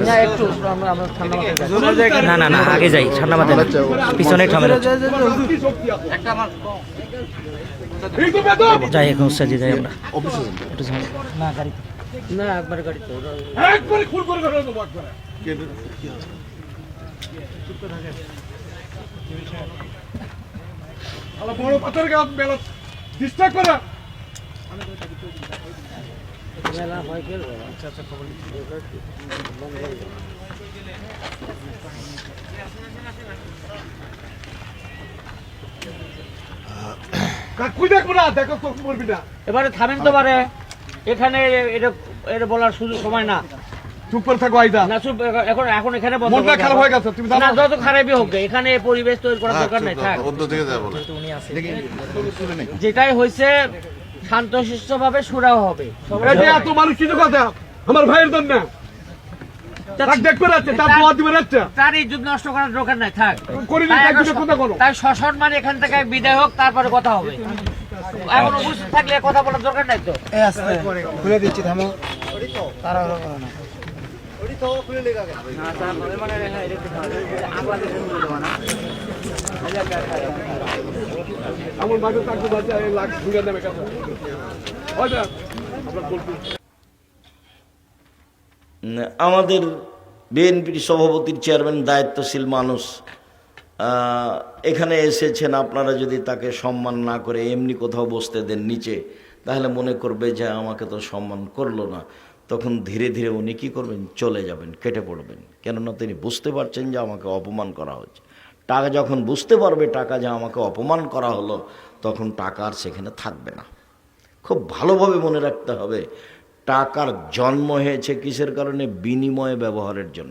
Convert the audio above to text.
না ঠান্ডা। না না না আগে যাই ঠান্ডা মাথায় পিছনে ঠামেল যাই এখন সাজি যাই আমরা। একটু না গাড়ি না একবারে গাড়ি তো একবারে খুন করে ফেলো তো একবারে আলা বড় পাথর গাছ মেলা ডিস্টার্ব করে। এবারে থামেন তো পারে এখানে এটা এটা বলার সুযোগ সময় না। চুপ করে থাকো আইদা। না চুপ এখন এখন এখানে বন্ধ মনটা খারাপ হয়ে গেছে তুমি না যত খারাপই হোক এখানে পরিবেশ তৈরি করার দরকার নাই থাক। যাব না। যেটাই হয়েছে শান্তশিষ্ট ভাবে সুরাও হবে। এত মানুষ কিছু কথা? আমার ভাইয়ের জন্য। তাক দেখবে রাখছে তার দোয়া দিবে রাখছে তার ইজ্জত নষ্ট করার দরকার নাই থাক। তাই তাই এখন দুটো কথা বলো। তাই শশন মানে এখান থেকে বিদায় হোক তারপরে কথা হবে। এখন উপস্থিত থাকলে কথা বলার দরকার নাই তো? খুলে দিচ্ছি থামো। তারা লাখ আমাদের বিএনপির সভাপতির চেয়ারম্যান দায়িত্বশীল মানুষ এখানে এসেছেন, আপনারা যদি তাকে সম্মান না করে এমনি কোথাও বসতে দেন নিচে, তাহলে মনে করবে যে আমাকে তো সম্মান করল না। তখন ধীরে ধীরে উনি কী করবেন? চলে যাবেন, কেটে পড়বেন। কেননা তিনি বুঝতে পারছেন যে আমাকে অপমান করা হচ্ছে। টাকা যখন বুঝতে পারবে টাকা যে আমাকে অপমান করা হলো, তখন টাকা আর সেখানে থাকবে না। খুব ভালোভাবে মনে রাখতে হবে, টাকার জন্ম হয়েছে কিসের কারণে? বিনিময় ব্যবহারের জন্য।